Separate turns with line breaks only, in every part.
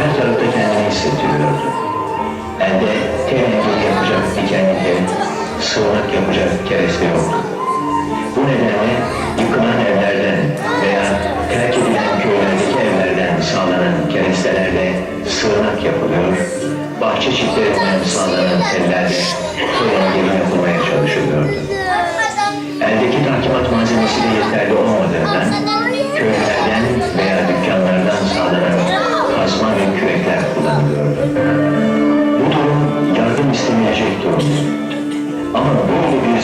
her tarafta kendini hissettiriyordu. Elde tenezzül yapacak dikenlikte, sığınak yapacak kereste yoktu. Bu nedenle yıkılan evlerden veya terk edilen köylerdeki evlerden sağlanan kerestelerde sığınak yapılıyor, bahçe çitlerinden sağlanan teller köyün geri yapılmaya çalışılıyordu. Eldeki takimat malzemesi de yeterli olmadığından köylerden veya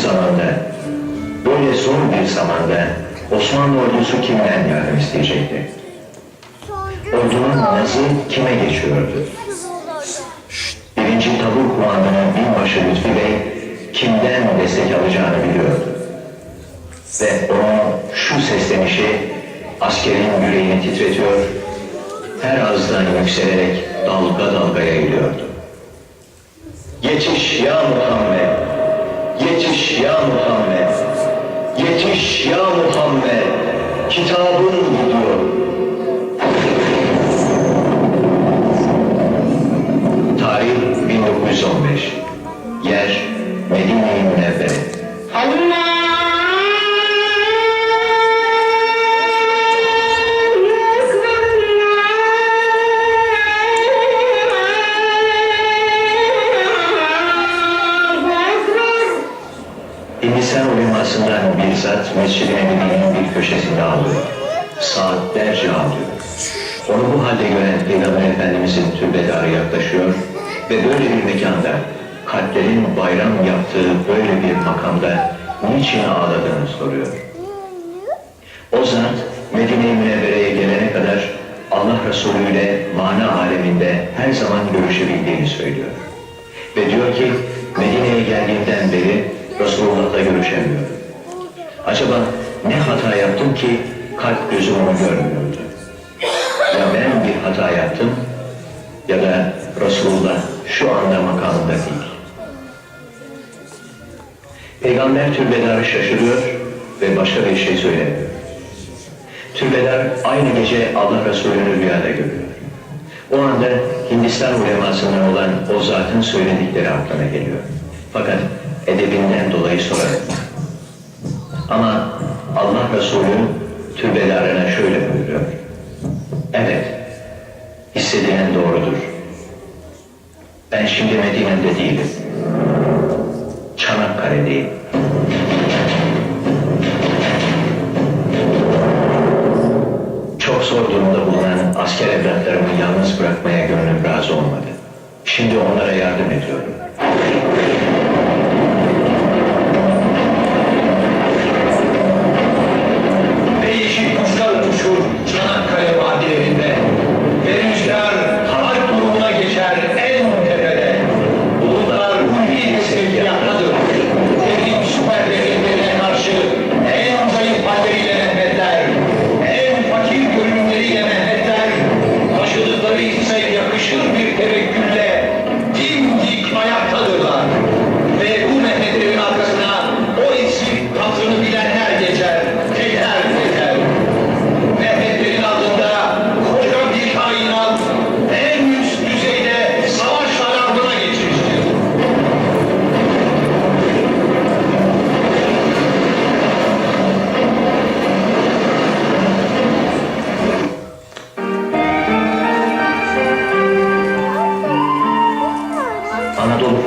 zamanda, böyle zor bir zamanda Osmanlı ordusu kimden yardım isteyecekti? Ordunun nazı kime geçiyordu? Birinci tabur kumandanı binbaşı Lütfi Bey kimden destek alacağını biliyordu. Ve onun şu seslenişi askerin yüreğini titretiyor, her ağızdan yükselerek dalga dalga yayılıyordu. Yetiş ya Muhammed, yetiş ya Muhammed, yetiş ya Muhammed, kitabın gidiyor. Ağlıyor. Onu bu halde gören Peygamber Efendimizin türbedarı yaklaşıyor ve böyle bir mekanda, kalplerin bayram yaptığı böyle bir makamda niçin ağladığını soruyor. O zat Medine-i Münevvere'ye gelene kadar Allah Resulü ile mana aleminde her zaman görüşebildiğini söylüyor. Ve diyor ki Medine'ye geldiğimden beri Resulullah'la görüşemiyorum. Acaba ne hata yaptım ki kalp gözüm onu görmüyordu? Ya ben bir hata yaptım ya da Resulullah şu anda makamında değil. Peygamber türbedarı şaşırıyor ve başka bir şey söylemiyor. Türbedar aynı gece Allah Resulü'nü rüyada görüyor. O anda Hindistan ulemasından olan o zatın söyledikleri aklına geliyor. Fakat edebinden dolayı sorar. Ama Allah Resulü türbedarına şöyle buyuruyor. Evet, hissedilen doğrudur. Ben şimdi Medine'de değilim. Çanakkale'deyim.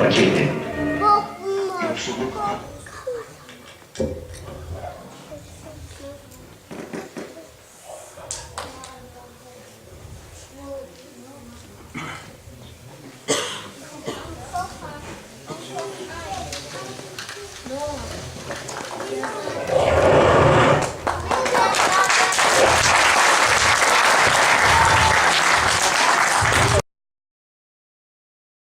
Okay.